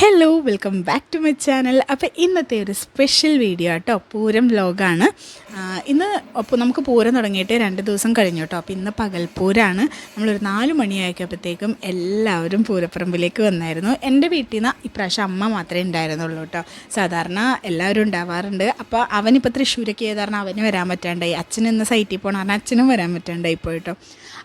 Hello welcome back to my channel അപ്പോൾ ഇന്നത്തെ ഒരു സ്പെഷ്യൽ വീഡിയോ കേട്ടോ പൂരം വ്ലോഗാണ് ഇന്ന് അപ്പോൾ നമുക്ക് പൂരം തുടങ്ങിയിട്ട് രണ്ട് ദിവസം കഴിഞ്ഞു കേട്ടോ അപ്പോൾ ഇന്ന് പകൽപ്പൂരാണ് നമ്മളൊരു നാല് മണിയായപ്പോഴത്തേക്കും എല്ലാവരും പൂരപ്പറമ്പിലേക്ക് വന്നായിരുന്നു. എന്റെ വീട്ടിൽ നിന്ന് ഇപ്രാവശ്യം അമ്മ മാത്രമേ ഉണ്ടായിരുന്നുള്ളൂ കേട്ടോ സാധാരണ എല്ലാവരും ഉണ്ടാവാറുണ്ട്. അപ്പോൾ അവനിപ്പോൾ തൃശ്ശൂരൊക്കെ ചെയ്ത് കാരണം അവന് വരാൻ പറ്റാണ്ടായി. അച്ഛൻ ഇന്ന് സൈറ്റിൽ പോകണം കാരണം അച്ഛനും വരാൻ പറ്റാണ്ടായി പോയിട്ടോ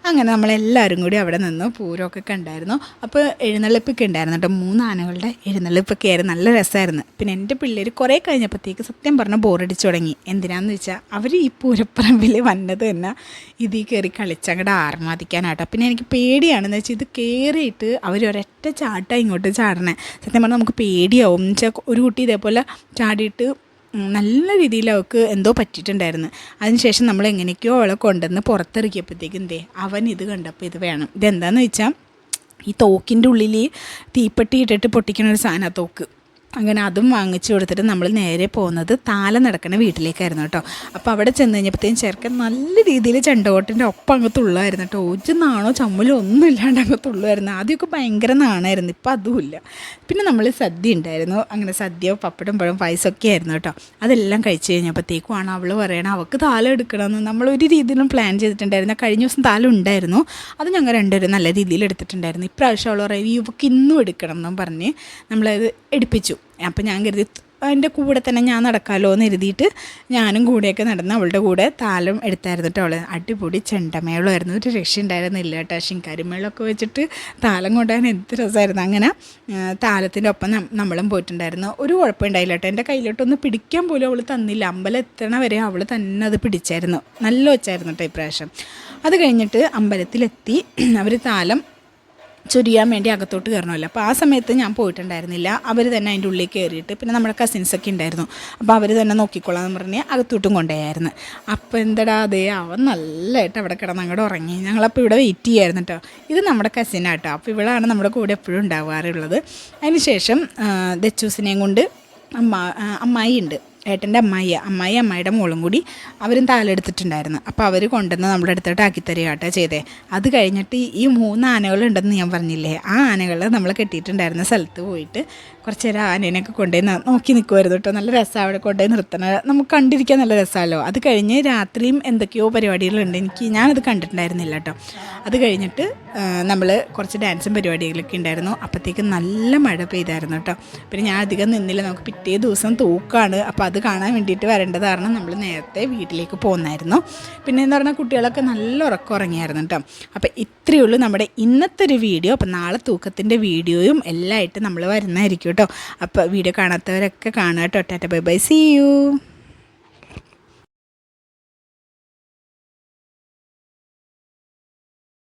അങ്ങനെ നമ്മളെല്ലാവരും കൂടി അവിടെ നിന്ന് പൂരമൊക്കെ കണ്ടായിരുന്നു. അപ്പോൾ എഴുന്നള്ളിപ്പൊക്കെ ഉണ്ടായിരുന്നു കേട്ടോ മൂന്ന് ആനകളുടെ എഴുന്നള്ളിപ്പൊക്കെ ആയിരുന്നു നല്ല രസമായിരുന്നു. പിന്നെ എന്റെ പിള്ളേർ കുറേ കഴിഞ്ഞപ്പോഴത്തേക്ക് സത്യം പറഞ്ഞാൽ ബോറടിച്ചു തുടങ്ങി. എന്തിനാന്ന് വെച്ചാൽ അവർ ഈ പൂരപ്പറമ്പിൽ വന്നത് തന്നെ ഇതിൽ കയറി കളിച്ചങ്ങടെ ആർമാദിക്കാനാട്ടോ. പിന്നെ എനിക്ക് പേടിയാണെന്ന് വെച്ചാൽ ഇത് കയറിയിട്ട് അവർ ഒരൊറ്റ ചാട്ടാണ് ഇങ്ങോട്ട് ചാടണേ. സത്യം പറഞ്ഞാൽ നമുക്ക് പേടിയാവും. എന്ന് വെച്ചാൽ ഒരു കുട്ടി ഇതേപോലെ ചാടിയിട്ട് നല്ല രീതിയിൽ അവൾക്ക് എന്തോ പറ്റിയിട്ടുണ്ടായിരുന്നു. അതിനുശേഷം നമ്മൾ എങ്ങനെയൊക്കെയോ അവളെ കൊണ്ടുവന്ന് പുറത്തിറക്കിയപ്പോഴത്തേക്കും എന്തേ അവൻ ഇത് കണ്ടപ്പോൾ ഇത് വേണം. ഇതെന്താണെന്ന് വെച്ചാൽ ഈ തോക്കിന്റെ ഉള്ളിൽ തീപ്പെട്ടി ഇട്ടിട്ട് പൊട്ടിക്കുന്ന ഒരു സാധനം തോക്ക്. അങ്ങനെ അതും വാങ്ങിച്ചു കൊടുത്തിട്ട് നമ്മൾ നേരെ പോകുന്നത് താല നടക്കുന്ന വീട്ടിലേക്കായിരുന്നു കേട്ടോ. അപ്പോൾ അവിടെ ചെന്ന് കഴിഞ്ഞപ്പോഴത്തേക്കും ചെറുക്കൻ നല്ല രീതിയിൽ ചെണ്ടകോട്ടിന്റെ ഒപ്പം അങ്ങ് തുള്ളായിരുന്നു കേട്ടോ. ഒരു നാണോ ചമ്മലോ ഒന്നും ഇല്ലാണ്ട് അങ്ങ് തുള്ളുമായിരുന്നു. ആദ്യമൊക്കെ ഭയങ്കര നാണായിരുന്നു. ഇപ്പം അതുമില്ല പിന്നെ നമ്മൾ സദ്യ ഉണ്ടായിരുന്നു. അങ്ങനെ സദ്യ പപ്പടം പഴം പായസമൊക്കെ ആയിരുന്നു കേട്ടോ. അതെല്ലാം കഴിച്ച് കഴിഞ്ഞപ്പോഴത്തേക്കുമാണ് അവൾ പറയണം അവൾക്ക് താലം എടുക്കണമെന്ന്. നമ്മൾ ഒരു രീതിയിലും പ്ലാൻ ചെയ്തിട്ടുണ്ടായിരുന്നു. കഴിഞ്ഞ ദിവസം താലം ഉണ്ടായിരുന്നു. അത് ഞങ്ങൾ രണ്ടുപേരും നല്ല രീതിയിൽ എടുത്തിട്ടുണ്ടായിരുന്നു. ഇപ്രാവശ്യം അവൾ പറയും ഇവക്ക് ഇന്നും എടുക്കണം എന്നും പറഞ്ഞ് നമ്മളത് എടുപ്പിച്ചു. അപ്പം ഞാൻ കരുതി എന്റെ കൂടെ തന്നെ ഞാൻ നടക്കാമല്ലോ എന്ന് എഴുതിയിട്ട് ഞാനും കൂടെയൊക്കെ നടന്ന് അവളുടെ കൂടെ താലം എടുത്തായിരുന്നു കേട്ടോ അവൾ അടിപൊളി ചെണ്ടമേളമായിരുന്നു ഒരു രക്ഷ ഉണ്ടായിരുന്നില്ല കേട്ടോ. ശിങ്കാരിമേളമൊക്കെ വെച്ചിട്ട് താലം കൊണ്ടുപോകാൻ എന്ത് രസമായിരുന്നു. അങ്ങനെ താലത്തിന്റെ ഒപ്പം നമ്മളും പോയിട്ടുണ്ടായിരുന്നു. ഒരു കുഴപ്പമുണ്ടായില്ല കേട്ടോ. എന്റെ കയ്യിലോട്ടൊന്ന് പിടിക്കാൻ പോലും അവൾ തന്നില്ല. അമ്പലം എത്തണ വരെ അവൾ തന്നെ അത് പിടിച്ചായിരുന്നു. നല്ല വെച്ചായിരുന്നു കേട്ടോ ഇപ്രാവശ്യം. അത് കഴിഞ്ഞിട്ട് അമ്പലത്തിലെത്തി. അവർ താലം ചൊരിയാൻ വേണ്ടി അകത്തോട്ട് കയറണമല്ലോ. അപ്പോൾ ആ സമയത്ത് ഞാൻ പോയിട്ടുണ്ടായിരുന്നില്ല. അവർ തന്നെ അതിന്റെ ഉള്ളിൽ കയറിയിട്ട് പിന്നെ നമ്മുടെ കസിൻസൊക്കെ ഉണ്ടായിരുന്നു. അപ്പോൾ അവർ തന്നെ നോക്കിക്കോളാം എന്ന് പറഞ്ഞ് അകത്തോട്ടും കൊണ്ടുപോയായിരുന്നു. അപ്പോൾ എന്തടാ അതേ അവൻ നല്ലതായിട്ട് അവിടെ കിടന്ന് അങ്ങോട്ട് ഉറങ്ങി. ഞങ്ങളപ്പോൾ ഇവിടെ വെയിറ്റ് ചെയ്യായിരുന്നു കേട്ടോ ഇത് നമ്മുടെ കസിനാട്ടോ അപ്പോൾ ഇവളാണ് നമ്മുടെ കൂടെ എപ്പോഴും ഉണ്ടാവാറുള്ളത്. അതിന് ശേഷം ദച്ചൂസിനെയും കൊണ്ട് അമ്മ അമ്മായി ഉണ്ട്. ഏട്ടന്റെ അമ്മായി അമ്മായി അമ്മായിയുടെ മോളും കൂടി അവരും താലെടുത്തിട്ടുണ്ടായിരുന്നു. അപ്പോൾ അവർ കൊണ്ടുവന്ന് നമ്മുടെ അടുത്തോട്ട് ആക്കി ചെയ്തേ. അത് കഴിഞ്ഞിട്ട് ഈ മൂന്ന് ആനകളുണ്ടെന്ന് ഞാൻ പറഞ്ഞില്ലേ ആ ആനകൾ നമ്മൾ കെട്ടിയിട്ടുണ്ടായിരുന്ന സ്ഥലത്ത് പോയിട്ട് കുറച്ച് നേരം ആനേനെയൊക്കെ കൊണ്ടുപോയി നോക്കി നിൽക്കുമായിരുന്നു കേട്ടോ നല്ല രസമാണ് അവിടെ കൊണ്ടുപോയി നിർത്തണ. നമുക്ക് കണ്ടിരിക്കാൻ നല്ല രസമല്ലോ അത് കഴിഞ്ഞ് രാത്രിയും എന്തൊക്കെയോ പരിപാടികളുണ്ട്. എനിക്ക് ഞാനത് കണ്ടിട്ടുണ്ടായിരുന്നില്ല കേട്ടോ അത് കഴിഞ്ഞിട്ട് നമ്മൾ കുറച്ച് ഡാൻസും പരിപാടികളൊക്കെ ഉണ്ടായിരുന്നു. അപ്പോഴത്തേക്ക് നല്ല മഴ പെയ്തായിരുന്നു കേട്ടോ പിന്നെ ഞാൻ അധികം നിന്നില്ല. നമുക്ക് പിറ്റേ ദിവസം തൂക്കാണ്. അപ്പോൾ അത് കാണാൻ വേണ്ടിയിട്ട് വരേണ്ടത് കാരണം നമ്മൾ നേരത്തെ വീട്ടിലേക്ക് പോകുന്നായിരുന്നു. പിന്നെ എന്ന് പറഞ്ഞാൽ കുട്ടികളൊക്കെ നല്ല ഉറക്കം ഉറങ്ങിയായിരുന്നു കേട്ടോ. അപ്പോൾ ഇത്രയേ ഉള്ളൂ നമ്മുടെ ഇന്നത്തെ ഒരു വീഡിയോ. അപ്പോൾ നാളെ തൂക്കത്തിന്റെ വീഡിയോയും എല്ലാം ആയിട്ട് നമ്മൾ വരുന്നതായിരിക്കും കേട്ടോ. അപ്പോൾ വീഡിയോ കാണാത്തവരൊക്കെ കാണുക കേട്ടോ. Tata bye bye see you.